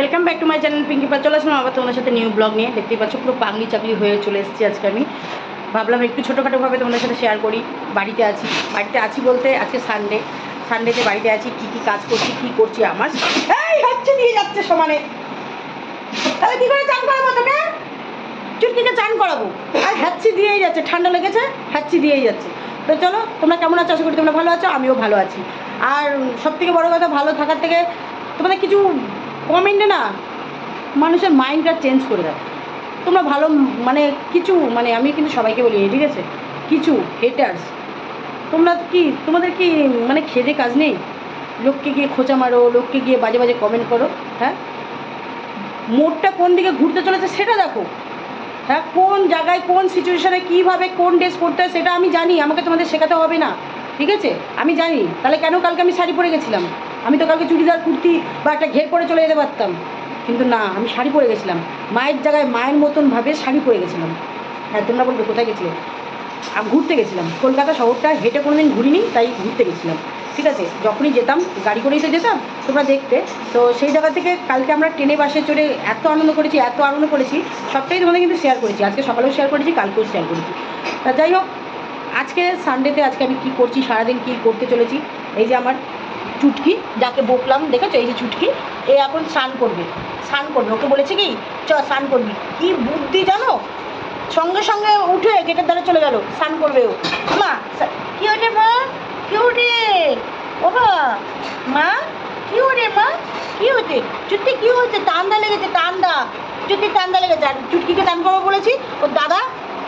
Welcome back to my channel Pinki চলে আসলাম আবার তোমাদের সাথে নিউ ব্লগ নিয়ে। দেখতেই পাচ্ছ পুরো পাগলি চাকলি হয়ে চলে এসেছি আজকে আমি। ভাবলাম একটু ছোটোখাটোভাবে তোমাদের সাথে শেয়ার করি। বাড়িতে আছি। বাড়িতে আছি বলতে আজকে সানডে সানডেতে বাড়িতে আছি, কী কী কাজ করছি, কী করছি আমার। এই, হচ্ছে দিয়ে যাচ্ছে সমানে। তাহলে কী করে চান করাবো তোকে? চুটকিকে চান করাবো। আর হ্যাচ্ছি দিয়েই যাচ্ছে। ঠান্ডা লেগেছে? হ্যাচ্ছি দিয়েই যাচ্ছে। তো চলো, তোমরা কেমন আছো? আশা করি তোমরা ভালো আছো, আমিও ভালো আছি। আর সব থেকে বড়ো কথা, ভালো থাকার থেকে তোমাদের কিছু কমেন্টে না মানুষের মাইন্ডটা চেঞ্জ করে দেয়। তোমরা ভালো মানে কিছু মানে আমি কিন্তু সবাইকে বলি, ঠিক আছে? কিছু হেটার্স তোমরা কি, তোমাদের কি মানে খেদে কাজ নেই? লোককে গিয়ে খোঁচা মারো, লোককে গিয়ে বাজে বাজে কমেন্ট করো হ্যাঁ? মোড়টা কোন দিকে ঘুরতে চলেছে সেটা দেখো। হ্যাঁ? কোন জায়গায়, কোন সিচুয়েশনে কীভাবে, কোন ড্রেস পরতে হয় সেটা আমি জানি, আমাকে তোমাদের শেখাতে হবে না। ঠিক আছে? আমি জানি। তাহলে কেন কালকে আমি শাড়ি পরে গেছিলাম? আমি তো কালকে চুড়িদার, কুর্তি বা একটা ঘের পরে চলে যেতে পারতাম। কিন্তু না, আমি শাড়ি পরে গেছিলাম। মায়ের জায়গায় মায়ের মতনভাবে শাড়ি পরে গেছিলাম। হ্যাঁ তোমরা বলবে, কোথায় গেছিলে? আমি ঘুরতে গেছিলাম। কলকাতা শহরটা হেঁটে কোনো দিন ঘুরিনি, তাই ঘুরতে গেছিলাম। ঠিক আছে, যখনই যেতাম, গাড়ি করেই তো যেতাম, তোমরা দেখতে। তো সেই জায়গা থেকে কালকে আমরা ট্রেনে, বাসে চড়ে এত আনন্দ করেছি, এত আনন্দ করেছি, সবটাই তোমাদের কিন্তু শেয়ার করেছি। আজকে সকালেও শেয়ার করেছি, কালকেও শেয়ার করেছি। তা যাই হোক, আজকে সানডেতে আজকে আমি কী করছি, সারাদিন কী করতে চলেছি, এই যে আমার চুটকি, যাকে বকলাম, দেখেছ? এই যে চুটকি, এ এখন স্নান করবে। স্নান করবে। ওকে বলেছে কি? চ, স্নান করবি। কি বুদ্ধি জানো? সঙ্গে সঙ্গে উঠে গেটের দ্বারা চলে গেল। স্নান করবে ও। মা কি ওঠে মা? কি ওঠে ও মা কি ওঠে মা? কি হচ্ছে চুটকি কি হচ্ছে টান্দা লেগেছে টান্দা চুটকি টান্দা লেগেছে। আর চুটকিকে টান করব বলেছি। ওর দাদা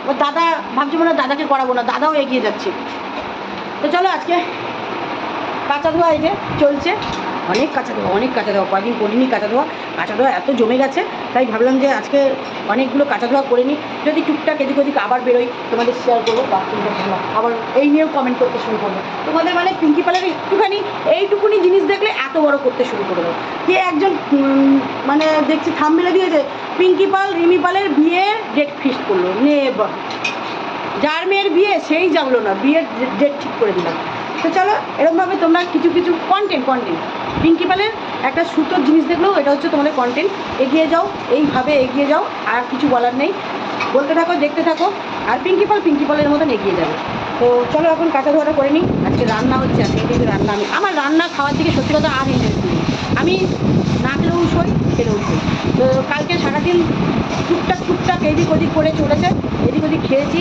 ওর দাদা, ভাবছি মনে দাদাকে করাবো না। দাদাও এগিয়ে যাচ্ছে। তো চলো আজকে কাঁচা ধোয়া এই যে চলছে। অনেক কাঁচা ধোয়া, অনেক কাঁচা ধোয়া। কদিন করিনি কাঁচা ধোয়া কাঁচা ধোয়া এত জমে গেছে, তাই ভাবলাম যে আজকে অনেকগুলো কাঁচা ধোয়া করে নিই। যদি টুকটাক এদিক ওদিক আবার বেরোই, তোমাদের শেয়ার করব আবার এই নিয়েও কমেন্ট করতে শুরু করব। তোমাদের মানে পিঙ্কি পালের একটুখানি এইটুকুনি জিনিস দেখলে এত বড় করতে শুরু করে দেবো। কে একজন মানে দেখছি থাম মেলে দিয়েছে পিঙ্কি পাল রিমি পালের বিয়ে ডেট ফিক্সড করল। নে যার মেয়ের বিয়ে সেই জানলো না, বিয়ের ডেট ঠিক করে দিলাম। তো চলো, এরকমভাবে তোমরা কিছু কিছু কন্টেন্ট কন্টেন্ট পিঙ্কি একটা সুতোর জিনিস দেখলেও এটা হচ্ছে তোমাদের কন্টেন্ট এগিয়ে যাও, এইভাবে এগিয়ে যাও, আর কিছু বলার নেই। বলতে থাকো, দেখতে থাকো, আর পিঙ্কি পাল পিঙ্কি পালের মতন এগিয়ে যাবে। তো চলো, এখন কাঁচা ধোয়াটা করে নিই। আজকে রান্না হচ্ছে, আজকে কিন্তু রান্না আমি আমার রান্না খাওয়ার দিকে সত্যি কথা আর ইন্টারেস্ট নেই। আমি না খেলেও সই খেলেও সই। তো কালকে সারাদিন টুকটাক টুকটাক এদিক ওদিক করে চলেছে। এদিক ওদিক খেয়েছি।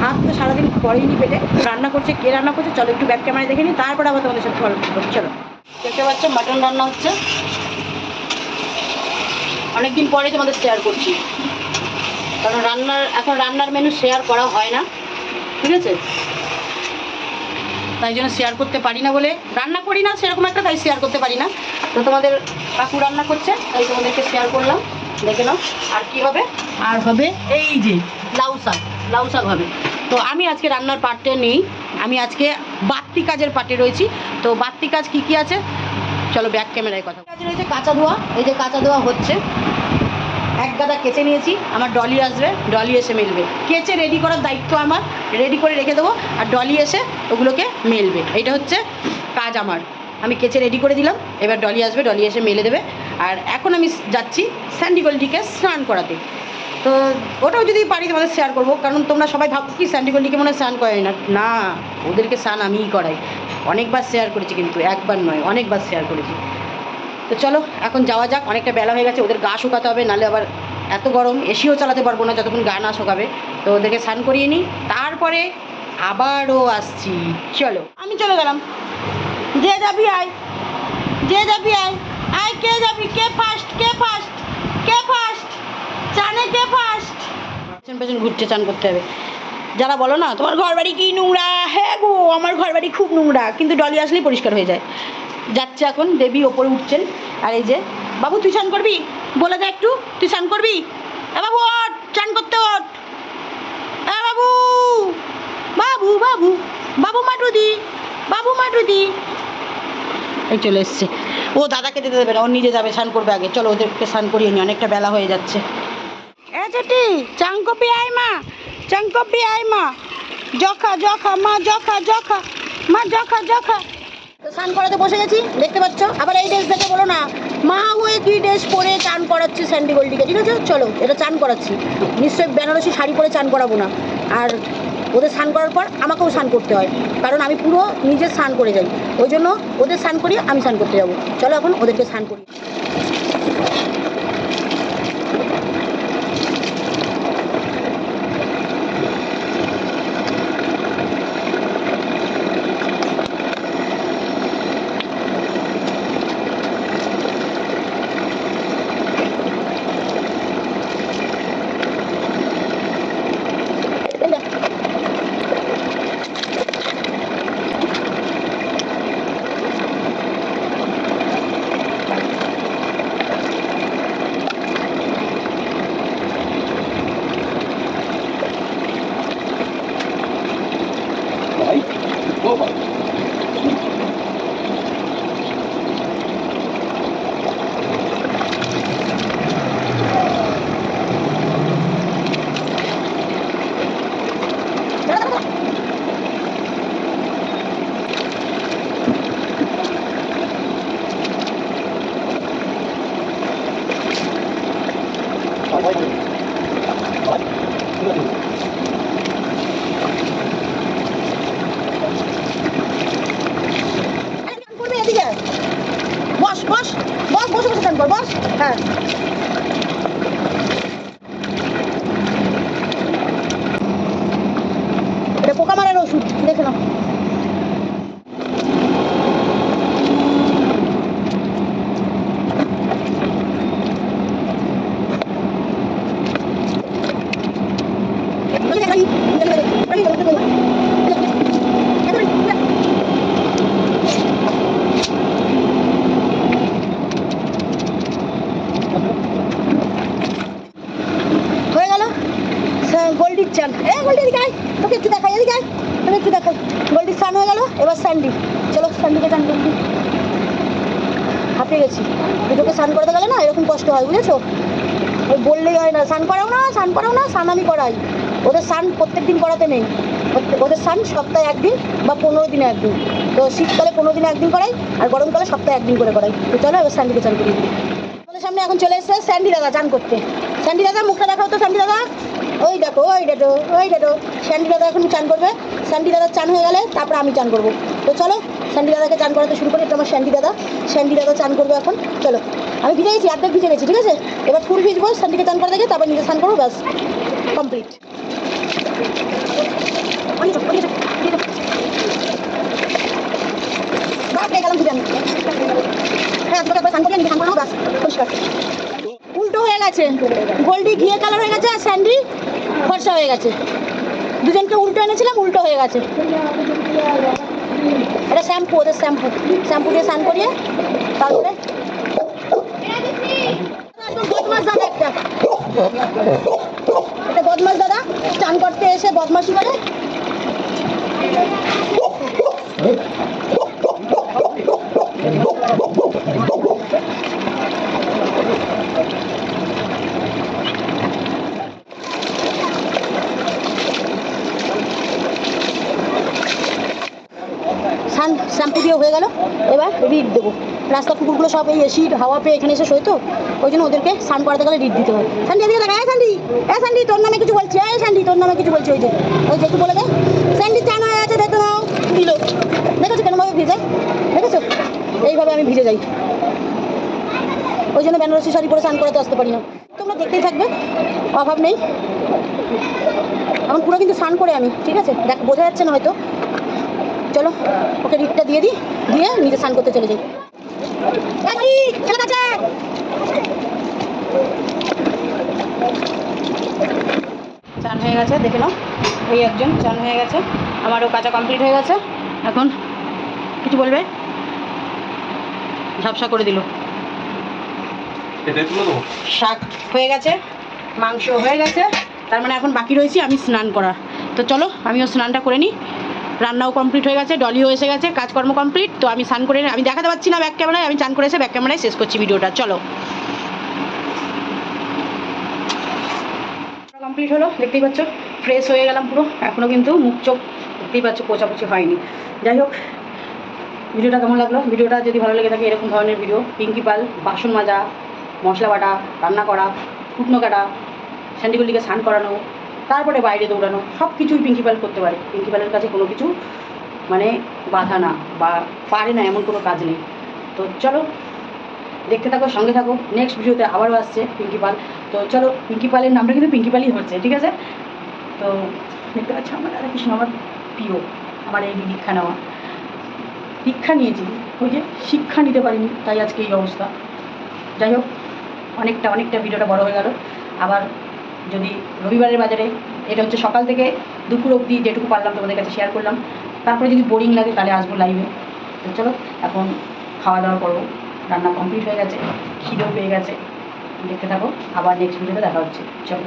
ভাত তো সারাদিন পরেইনি পেটে। রান্না করছে, কে রান্না করছে, চলো একটু ব্যাক ক্যামেরায় দেখে নিই, তারপরে আবার তোমাদের সাথে গল্প করব। চলো। দেখতে পাচ্ছ মাটন রান্না হচ্ছে। অনেকদিন পরে তোমাদের শেয়ার করছি। কারণ রান্নার, এখন রান্নার মেনু শেয়ার করা হয় না। ঠিক আছে? তাই জন্য শেয়ার করতে পারি না বলে রান্না করি না সেরকম একটা, তাই শেয়ার করতে পারি না। তো তোমাদের কাকু রান্না করছে, তাই তোমাদেরকে শেয়ার করলাম। দেখে নাও, আর কি হবে? আর হবে এই যে, লাউ শাক। লাউ শাক হবে। তো আমি আজকে রান্নার পার্টে নেই। আমি আজকে বাত্তি কাজের পার্টে রয়েছি। তো বাত্তি কাজ কি কি আছে? চলো ব্যাক ক্যামেরায় কথা কাজ রয়েছে কাঁচা ধোয়া। এই যে কাঁচা ধোয়া হচ্ছে। এক গাদা কেচে নিয়েছি। আমার ডলি আসবে। ডলি এসে মেলবে। কেচে রেডি করার দায়িত্ব আমার। রেডি করে রেখে দেবো। আর ডলি এসে ওগুলোকে মেলবে। এটা হচ্ছে কাজ আমার। আমি কেচে রেডি করে দিলাম। এবার ডলি আসবে। ডলি এসে মেলে দেবে। আর এখন আমি যাচ্ছি স্যান্ডিগোলটিকে স্নান করাতে। তো ওটাও যদি পারি তোমাদের শেয়ার করব। কারণ তোমরা সবাই ভাবো কি স্যান্ডি গোল্ডিকে মনে হয় স্নান করাই না? না, ওদেরকে স্নান আমিই করাই। অনেকবার শেয়ার করেছি কিন্তু, একবার নয়, অনেকবার শেয়ার করেছি। তো চলো, এখন যাওয়া যাক, অনেকটা বেলা হয়ে গেছে, ওদের গা শুকাতে হবে, নাহলে আবার এত গরম, এসিও চালাতে পারব না, যতক্ষণ গা না শুকাবে। তো ওদেরকে স্নান করিয়ে নিই, তারপরে আবারও আসছি। চলো, আমি চলে গেলাম। যে যাবি আয়, যে যাবি আয় আয়, কে যাবি? কে ফার্স্ট কে ফার্স্ট কে ফার্স্ট চানে কে ফার্স্ট পেছন পেছন ঘুরছে চান করতে হবে। যারা বলো না, তোমার ঘর বাড়ি কি নোংরা? হ্যাঁ গো, আমার ঘর বাড়ি খুব নোংরা, কিন্তু ডলি আসলেই পরিষ্কার হয়ে যায়। যাচ্ছে এখন, দেবী ওপরে উঠছেন, আর এই যে, বাবু, তুই চান করবি? বলে দে একটু, তুই চান করবি? বাবু, ওঠ, চান করতে ওঠ। বাবু বাবু বাবু বাবু মাটুদি বাবু মাটুদি এই চলে এসছে। ও দাদাকে যেতে দেবে না, ও নিজে যাবে স্নান করবে আগে। চলো, ওদেরকে স্নান করিয়ে নি অনেকটা বেলা হয়ে যাচ্ছে। এ চেটি চাঙ্কপি আয় মা চাঙ্কপি আয় মা। জখা জখা মা জখা জখা মা জখা জখা স্নান করাতে বসে গেছি, দেখতে পাচ্ছ? আবার এই ড্রেস দেখে বলো না, মা হয়ে কি ড্রেস পরে চান করাচ্ছে স্যান্ডি গোল্ডিকে, ঠিক আছে? চলো, এটা চান করাচ্ছি। নিশ্চয়ই বেনারসি শাড়ি পরে চান করাবো না। আর ওদের স্নান করার পর আমাকেও স্নান করতে হয়, কারণ আমি পুরো নিজে স্নান করে যাই। ওই জন্য ওদের স্নান করি আমি স্নান করতে যাব। চলো এখন ওদেরকে স্নান করি এই দেখ। আরে স্নান করবে এদিকে আয়। বস বস বস বসে বসে স্নান কর বস হ্যাঁ এটা পোকা মারার ওষুধ দেখে নাও হয়ে গেল গোল্ডির চান এ গোল্ডি এদিকে আয়। তোকে একটু দেখাই, এদিকে আয়। একটু দেখাই। গোল্ডির চান হয়ে গেল? এবার স্যান্ডি চলো স্যান্ডিকে চান করবি হাঁপিয়ে গেছি। দুটোকে স্নান করতে গেলে না এরকম কষ্ট হয়, বুঝেছ? ওই বললেই হয় না, স্নান করাও না, স্নান করাও না, স্নান আমি করাই। ওদের স্নান প্রত্যেক দিন করাতে নেই। ওদের স্নান সপ্তাহে একদিন বা পনেরো দিনে একদিন। তো শীতকালে পনেরো দিনে একদিন করাই, আর গরমকালে সপ্তাহে একদিন করে করাই। তো চলো, এবার স্যান্ডিকে চান করি। আমাদের সামনে এখন চলে এসেছে স্যান্ডি দাদা চান করতে। স্যান্ডি দাদা, মুখটা দেখাও তো, স্যান্ডি দাদা। ওই দেখো ওই দেখো ওই দেখো। স্যান্ডি দাদা এখন চান করবে। স্যান্ডি দাদার চান হয়ে গেলে তারপর আমি চান করব। তো চলো স্যান্ডি দাদাকে চান করাতে শুরু করি এটা আমার স্যান্ডি দাদা। স্যান্ডি দাদা চান করবে এখন। চলো আমি ভিজে গেছি অর্ধেক ভিজে গেছি ঠিক আছে? এবার ফুল ভিজবো স্যান্ডিকে চান করে দেখে তারপর নিজে স্নান করব ব্যাস। কমপ্লিট গেলাম ভিজে আমি। হ্যাঁ তোকে স্নান করিয়ে নিজে স্নান করব ব্যাস। পরিষ্কার। উল্টো হয়ে গেছে। গোল্ডি ঘিয়ে কালার হয়ে গেছে আর স্যান্ডি ফর্সা হয়ে গেছে। দুজনকে উল্টো এনেছিলাম উল্টো হয়ে গেছে। এটা শ্যাম্পু ওদের শ্যাম্পু। শ্যাম্পু দিয়ে স্নান করিয়ে তারপরে বদমাস দাদা একটা। এটা বদমাস দাদা স্নান করতে এসে বদমাসি করে সান শ্যাম্পু দিয়ে হয়ে গেল এবার রিড দেবো। রাস্তা কুকুরগুলো সব এই এসিড হাওয়া পেয়ে এখানে এসে শোয় তো। ওই জন্য ওদেরকে স্নান করাতে গেলে রিড দিতে হয়। স্যান্ডি, এদিকে দেখা স্যান্ডি এ স্যান্ডি, তোর নামে কিছু বলছি, এই স্যান্ডি, তোর নামে কিছু বলছি, ওই যে ওই যে বলে দে। স্যান্ডি চান হয়ে আছে, দেখতে নাও। দিল। দেখেছ কেনভাবে ভিজে? দেখেছ? এইভাবে আমি ভিজে যাই। ওই জন্য বেনারসি শাড়ি পরে স্নান করাতে আসতে পারি না। তোমরা দেখতেই থাকবে, অভাব নেই। এখন পুরো কিন্তু স্নান করে আমি, ঠিক আছে? দেখ, বোঝা যাচ্ছে না হয়তো। চলো ওকে রিটটা দিয়ে দিই দিয়ে নিজে স্নান করতে চলে যাই। চান হয়ে গেছে দেখে নাও এই একজন চান হয়ে গেছে আমারও কাঁচা কমপ্লিট হয়ে গেছে। এখন কিছু বলবে? ঝাপসা করে দিল। শাক হয়ে গেছে মাংস হয়ে গেছে তার মানে এখন বাকি রয়েছে আমি স্নান করা তো চলো আমিও স্নানটা করে নিই। রান্নাও কমপ্লিট হয়ে গেছে ডলিও এসে গেছে, কাজকর্ম কমপ্লিট তো আমি স্নান করে আমি দেখাতে পাচ্ছি না ব্যাক ক্যামেরায় আমি চান করে এসে ব্যাক ক্যামেরায় শেষ করছি ভিডিওটা, চলো। কমপ্লিট হলো, দেখতেই পাচ্ছ ফ্রেশ হয়ে গেলাম পুরো এখনও কিন্তু মুখ চোখ দেখতেই পাচ্ছ পোচাপুচি হয়নি। যাই হোক, ভিডিওটা কেমন লাগল? ভিডিওটা যদি ভালো লেগে থাকে, এরকম ধরনের ভিডিও পিঙ্কি পাল, বাসন মাজা, মশলা বাটা, রান্না করা শুকনো কাটা স্যান্ডিগুলিকে স্নান করানো তারপরে বাইরে দৌড়ানো সব কিছুই পিঙ্কি পাল করতে পারে। পিঙ্কি পালের কাছে কোনো কিছু মানে বাধা না বা পারে না, এমন কোনো কাজ নেই। তো চলো, দেখতে থাকো, সঙ্গে থাকো। নেক্সট ভিডিওতে আবারও আসছে পিঙ্কি পাল তো চলো পিঙ্কি পালের নামটা কিন্তু পিঙ্কি পালই হচ্ছে ঠিক আছে? তো দেখতে পাচ্ছ আমার দাদা কৃষ্ণ আমার প্রিয়, আমার এই দীক্ষা নেওয়া। দীক্ষা নিয়েছি। ওই যে শিক্ষা নিতে পারিনি, তাই আজকে এই অবস্থা। যাই হোক, অনেকটা অনেকটা ভিডিওটা বড় হয়ে গেল। আবার যদি রবিবারের বাজারে, এটা হচ্ছে সকাল থেকে দুপুর অবধি যেটুকু পারলাম তোমাদের কাছে শেয়ার করলাম। তারপরে যদি বোরিং লাগে তাহলে আসব লাইভে তো চলো, এখন খাওয়া দাওয়া করব রান্না কমপ্লিট হয়ে গেছে, খিদেও পেয়ে গেছে। দেখতে থাকো, আবার নেক্সট ভিডিওতে দেখা হচ্ছে। চলো।